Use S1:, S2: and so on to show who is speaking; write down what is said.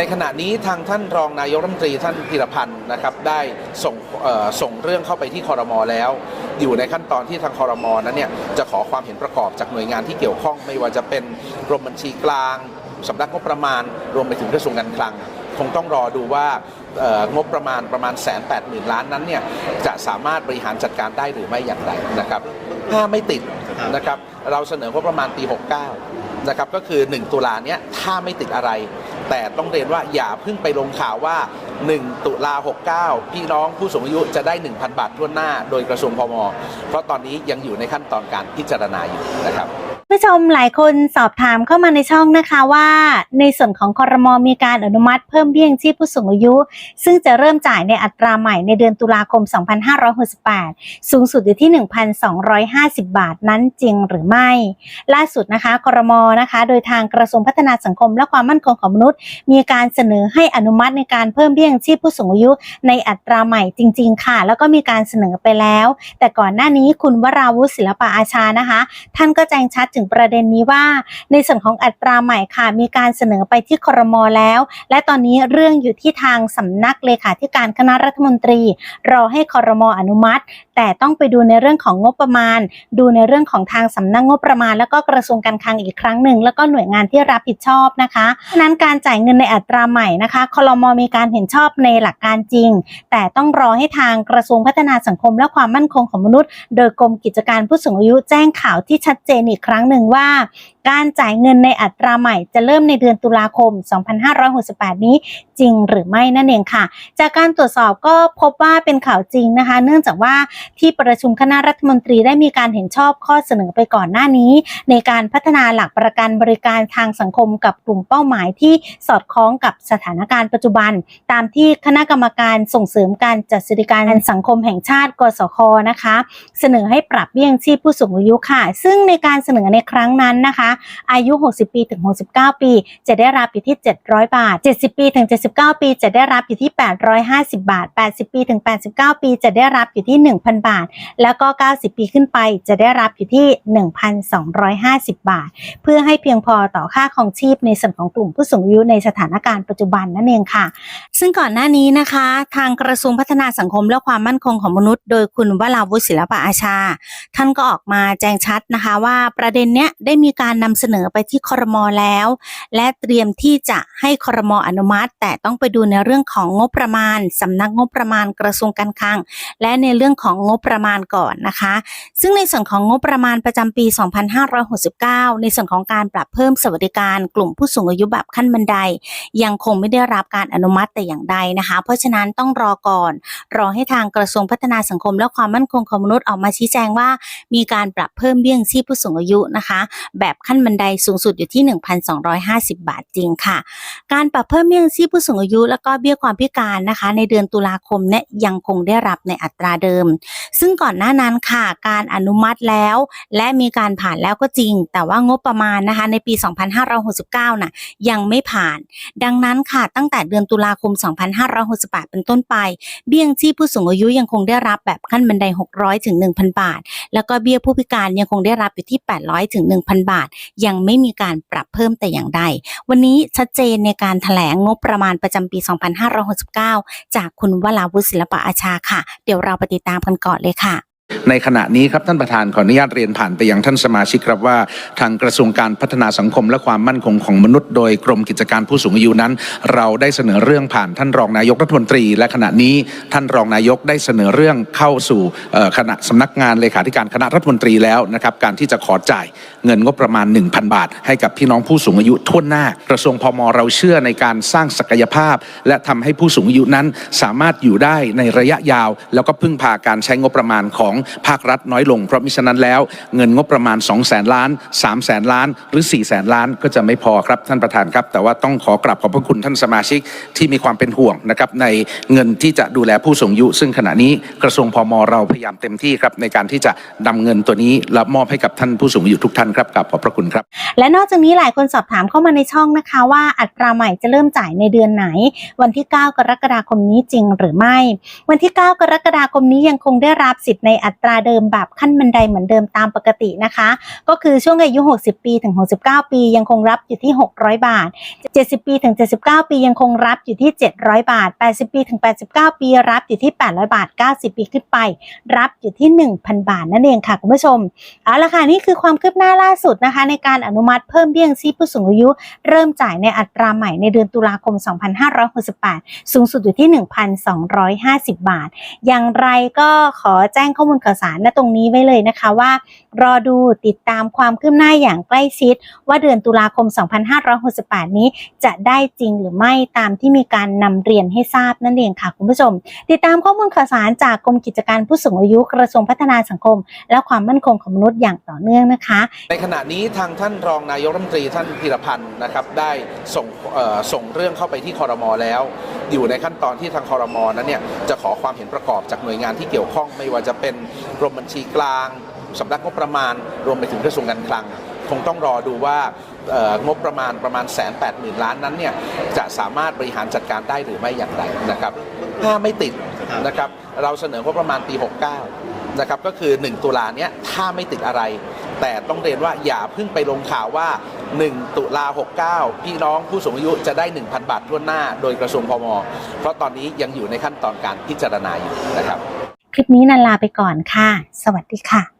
S1: ในขณะนี้ทางท่านรองนายกรัฐมนตรีท่านพิรพันธ์นะครับได้ส่งเอ่อส่งเรื่องเข้าไปที่คอรมอแล้ว อยู่ในขั้นตอนที่ทางคอรมอนั้นเนี่ยจะขอความเห็นประกอบจากหน่วยงานที่เกี่ยวข้อง ไม่ว่าจะเป็นกรมบัญชีกลางสำนักงบประมาณ รวมไปถึงกระทรวงการคลัง คงต้องรอดูว่างบประมาณประมาณแสนแปดหมื่นล้านนั้นเนี่ยจะสามารถบริหารจัดการได้หรือไม่อย่างไรนะครับถ้าไม่ติดนะครับเราเสนองบประมาณปี 69นะครับก็คือ 1 ตุลาเนี้ยถ้าไม่ติดอะไร แต่ต้องเรียนว่าอย่าเพิ่งไปลงข่าวว่า 1 ตุลา 69 พี่น้องผู้สูงอายุจะได้ 1,000 บาททั่วหน้า โดยกระทรวงพม เพราะตอนนี้ยังอยู่ในขั้นตอนการพิจารณาอยู่นะครับ
S2: ผู้ชมหลายคนสอบถามเข้ามาในช่องนะคะว่า ในส่วนของคอรมอมีการอนุมัติเพิ่มเบี้ยยังชีพผู้สูงอายุ ซึ่งจะเริ่มจ่ายในอัตราใหม่ในเดือนตุลาคม 2568 สูงสุดอยู่ที่ 1,250 บาทนั้นจริงหรือไม่ ล่าสุดนะคะคอรมอนะคะ โดยทางกระทรวงพัฒนาสังคมและความมั่นคงของมนุษย์ มีการเสนอให้อนุมัติในการเพิ่มเบี้ยยังชีพผู้สูงอายุ ในอัตราใหม่จริง ๆ ค่ะ แล้วก็มีการเสนอไปแล้ว แต่ก่อนหน้านี้คุณวราวุฒิศิลปะอาชานะคะ ท่านก็แจ้งชัดถึงประเด็นนี้ว่า ในส่วนของอัตราใหม่ค่ะ มีการเสนอไปที่ครมแล้ว และตอนนี้เรื่องอยู่ที่ทางสำนักเลขาธิการคณะรัฐมนตรี รอให้ครมอนุมัติ แต่ต้องไปดูในเรื่องของงบประมาณ ดูในเรื่องของทางสำนักงบประมาณ แล้วก็กระทรวงการคลังอีกครั้งหนึ่งแล้วก็หน่วยงานที่รับผิดชอบนะคะฉะนั้นการจ่ายเงินในอัตราใหม่นะคะครมมีการเห็นชอบในหลักการจริง แต่ต้องรอให้ทางกระทรวงพัฒนาสังคมและความมั่นคงของมนุษย์ โดยกรมกิจการผู้สูงอายุแจ้งข่าวที่ชัดเจนอีกครั้งหนึ่งว่า การจ่ายเงินในอัตราใหม่จะเริ่มในเดือนตุลาคม 2568 นี้จริงหรือไม่นั่นเองค่ะ จากการตรวจสอบก็พบว่าเป็นข่าวจริงนะคะ เนื่องจากว่าที่ประชุมคณะรัฐมนตรีได้มีการเห็นชอบข้อเสนอไปก่อนหน้านี้ ในการพัฒนาหลักประกันบริการทางสังคมกับกลุ่มเป้าหมายที่สอดคล้องกับสถานการณ์ปัจจุบัน ตามที่คณะกรรมการส่งเสริมการจัดสวัสดิการสังคมแห่งชาติ กสคนะคะ เสนอให้ปรับเบี้ยงชีพผู้สูงอายุค่ะ ซึ่งในการเสนอในครั้งนั้นนะคะ อายุ 60 ปีถึง 69 ปี จะได้รับอยู่ที่ 700 บาท 70 ปีถึง 79 ปี จะได้รับอยู่ที่ 850 บาท 80 ปีถึง 89 ปี จะได้รับอยู่ที่ 1,000 บาท แล้วก็ 90 ปีขึ้นไปจะได้รับอยู่ที่ 1,250 บาท เพื่อให้เพียงพอต่อค่าครองชีพในส่วนของกลุ่มผู้สูงอายุในสถานการณ์ปัจจุบันนั่นเองค่ะ ซึ่งก่อนหน้านี้นะคะ ทางกระทรวงพัฒนาสังคมและความมั่นคงของมนุษย์ โดยคุณวราวุฒิศิลปะอาชา ท่านก็ออกมาแจ้งชัดนะคะว่าประเด็นเนี้ยได้มีการนำเสนอไปที่ครมแล้ว และเตรียมที่จะให้ครมออนุมัติ แต่ต้องไปดูในเรื่องของงบประมาณสำนักงบประมาณกระทรวงการคลัง และในเรื่องของงบประมาณก่อนนะคะ ซึ่งในส่วนของงบประมาณประจำปี 2569 ในส่วนของการปรับเพิ่มสวัสดิการกลุ่มผู้สูงอายุแบบขั้นบันได ยังคงไม่ได้รับการอนุมัติแต่อย่างใดนะคะ เพราะฉะนั้นต้องรอก่อน รอให้ทางกระทรวงพัฒนาสังคมและความมั่นคงของมนุษย์ออกมาชี้แจงว่า มีการปรับเพิ่มเบี้ยงชีพผู้สูงอายุนะคะแบบขั้นบันไดสูงสุดอยู่ที่ 1,250 บาทจริงค่ะ การปรับเพิ่มเบี้ยยังชีพผู้สูงอายุ แล้วก็เบี้ยความพิการนะคะ ในเดือนตุลาคมเนี่ยยังคงได้รับในอัตราเดิม ซึ่งก่อนหน้านั้นค่ะ การอนุมัติแล้ว และมีการผ่านแล้วก็จริง แต่ว่างบประมาณนะคะ ในปี 2569 น่ะยังไม่ผ่าน ดังนั้นค่ะตั้งแต่เดือนตุลาคม 2568 เป็นต้นไป เบี้ยยังชีพผู้สูงอายุยังคงได้รับแบบขั้นบันได 600 ถึง 1,000 บาท แล้วก็เบี้ยผู้พิการยังคงได้รับอยู่ที่ 800ถึง 1,000 บาท ยังไม่มีการปรับเพิ่มแต่อย่างใด วันนี้ชัดเจนในการถแถลงงบประมาณประจำปี 2569 จากคุณวราวุฒิศิลปะอาชาค่ะ เดี๋ยวเราไปติดตามกันก่อนเลยค่ะ
S1: ในขณะนี้ครับท่านประธานขออนุญาตเรียนผ่านไปยังท่านสมาชิกครับว่า ทางกระทรวงการพัฒนาสังคมและความมั่นคงของมนุษย์โดยกรมกิจการผู้สูงอายุนั้น เราได้เสนอเรื่องผ่านท่านรองนายกรัฐมนตรี และขณะนี้ท่านรองนายกได้เสนอเรื่องเข้าสู่คณะสำนักงานเลขาธิการคณะรัฐมนตรีแล้วนะครับการที่จะขอจ่ายเงินงบประมาณ 1,000 บาท ให้กับพี่น้องผู้สูงอายุทั่วหน้ากระทรวงพมเราเชื่อในการสร้างศักยภาพ และทำให้ผู้สูงอายุนั้นสามารถอยู่ได้ในระยะยาว แล้วก็พึ่งพาการใช้งบประมาณของภาครัฐน้อยลง เพราะมิฉะนั้นแล้วเงินงบประมาณ 2 0 0แสนล้าน3 0 0แสนล้าน หรือ 4 0 0แสนล้านก็จะไม่พอครับท่านประธานครับ แต่ว่าต้องขอกราบขอบพระคุณท่านสมาชิกที่มีความเป็นห่วงนะครับในเงินที่จะดูแลผู้สูงอายุ ซึ่งขณะนี้กระทรวงพมเราพยายามเต็มที่ครับในการที่จะนำเงินตัวนี้และมอบให้กับท่านผู้สูงอายุทุกท่านครับกราบขอบพระคุณครับ
S2: และนอกจากนี้หลายคนสอบถามเข้ามาในช่องนะคะว่าอัตราใหม่จะเริ่มจ่ายในเดือนไหน วันที่ 9 กรกฎาคมนี้จริงหรือไม่ วันที่ 9 กรกฎาคมนี้ยังคงได้รับสิทธิ์ในอัอัตราเดิมแบบขั้นบันไดเหมือนเดิมตามปกตินะคะ ก็คือช่วงอายุ 60 ปีถึง 69 ปียังคงรับอยู่ที่ 600 บาท 70 ปีถึง 79 ปียังคงรับอยู่ที่ 700 บาท 80 ปีถึง 89 ปีรับอยู่ที่ 800 บาท 90 ปีขึ้นไป รับอยู่ที่ 1,000 บาทนั่นเองค่ะคุณผู้ชมเอาละค่ะนี่คือความคืบหน้าล่าสุดนะคะ ในการอนุมัติเพิ่มเบี้ยยังชีพผู้สูงอายุ เริ่มจ่ายในอัตราใหม่ในเดือนตุลาคม 2568 สูงสุดอยู่ที่ 1,250 บาท อย่างไรก็ขอแจ้งข้อมูลข่าวสารณตรงนี้ไว้เลยนะคะว่า รอดูติดตามความคืบหน้าอย่างใกล้ชิด ว่าเดือนตุลาคม 2568 นี้จะได้จริงหรือไม่ตามที่มีการนำเรียนให้ทราบนั่นเองค่ะคุณผู้ชม ติดตามข้อมูลข่าวสารจากกรมกิจการผู้สูงอายุกระทรวงพัฒนาสังคม และความมั่นคงของมนุษย์อย่างต่อเนื่องนะคะ
S1: ในขณะนี้ทางท่านรองนายกรัฐมนตรีท่านพิรพันธ์นะครับได้ส่งเอ่อส่งเรื่องเข้าไปที่คอรมอแล้ว อยู่ในขั้นตอนที่ทางคอรมอนั้นเนี่ยจะขอความเห็นประกอบจากหน่วยงานที่เกี่ยวข้องไม่ว่าจะเป็นกรมบัญชีกลางสำนักงบประมาณรวมไปถึงกระทรวงการคลัง คงต้องรอดูว่างบประมาณประมาณแสนแปดหมื่นล้านนั้นเนี่ยจะสามารถบริหารจัดการได้หรือไม่อย่างไรนะครับถ้าไม่ติดนะครับเราเสนองบประมาณปี 69นะครับก็คือ 1 ตุลาเนี้ยถ้าไม่ติดอะไร แต่ต้องเรียนว่าอย่าเพิ่งไปลงข่าวว่า 1 ตุลา 69 พี่น้องผู้สูงอายุจะได้ 1,000 บาททั่วหน้า โดยกระทรวงพมเพราะตอนนี้ยังอยู่ในขั้นตอนการพิจารณาอยู่นะครับ
S2: คลิปนี้นันลาไปก่อนค่ะ สวัสดีค่ะ